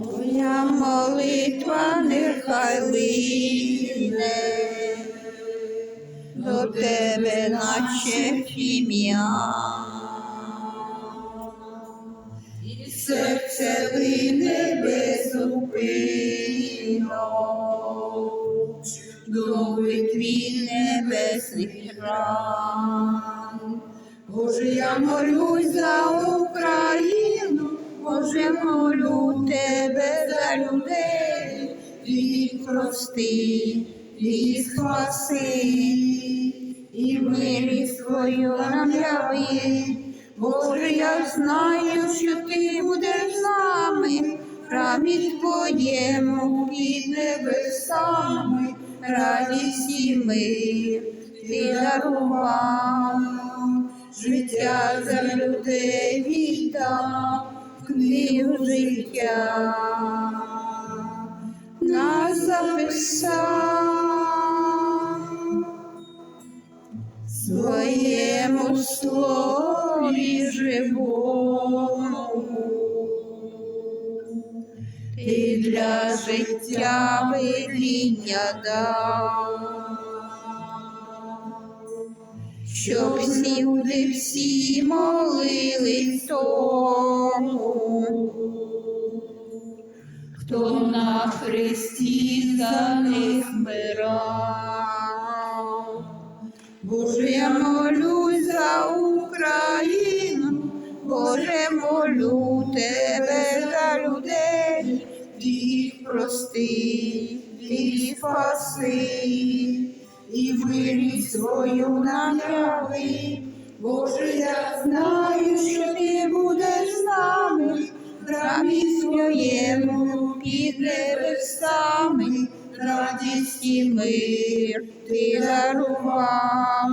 Ця молитва нехай лине до тебе, наче ім'я. І серце лине безупинно до твій небесних ран. Боже, я молюсь за Україну, Боже, молю тебе за людей, ти прости, ти спаси, і милість свою нам яви. Боже, я знаю, що ти будеш з нами, храмі твоєму під небесами, радість і мир ти дарував, життя за людей віддав, життя нас записав своєму слові живому. Ти для життя видіння дав, щоб люди всі молились тому, хто на хресті за них вмирав. Боже, я молюсь за Україну, Боже, молю тебе за людей, їх прости, ти їх спаси, і милість свою нам яви. Боже, я знаю, що ти будеш з нами, в храмі своєму під небесами, радість і мир ти дарував,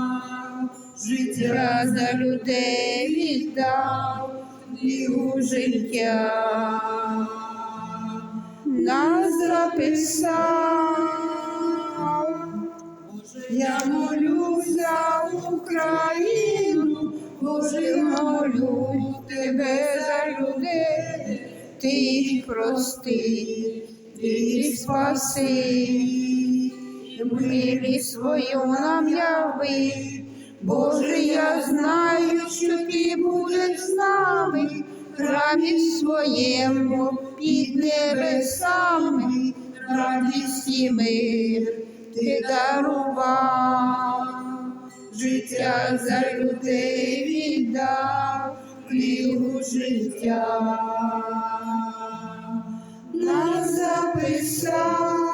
життя за людей віддав, книгу життя нас записав. Я молюсь за Україну, Боже, молю тебе за людей, ти їх прости, ти їх спаси, милість свою нам яви. Боже, я знаю, що ти будеш з нами, храмі своєму під небесами, радість і мир ти дарував, життя за людей віддав, книгу життя нас записав.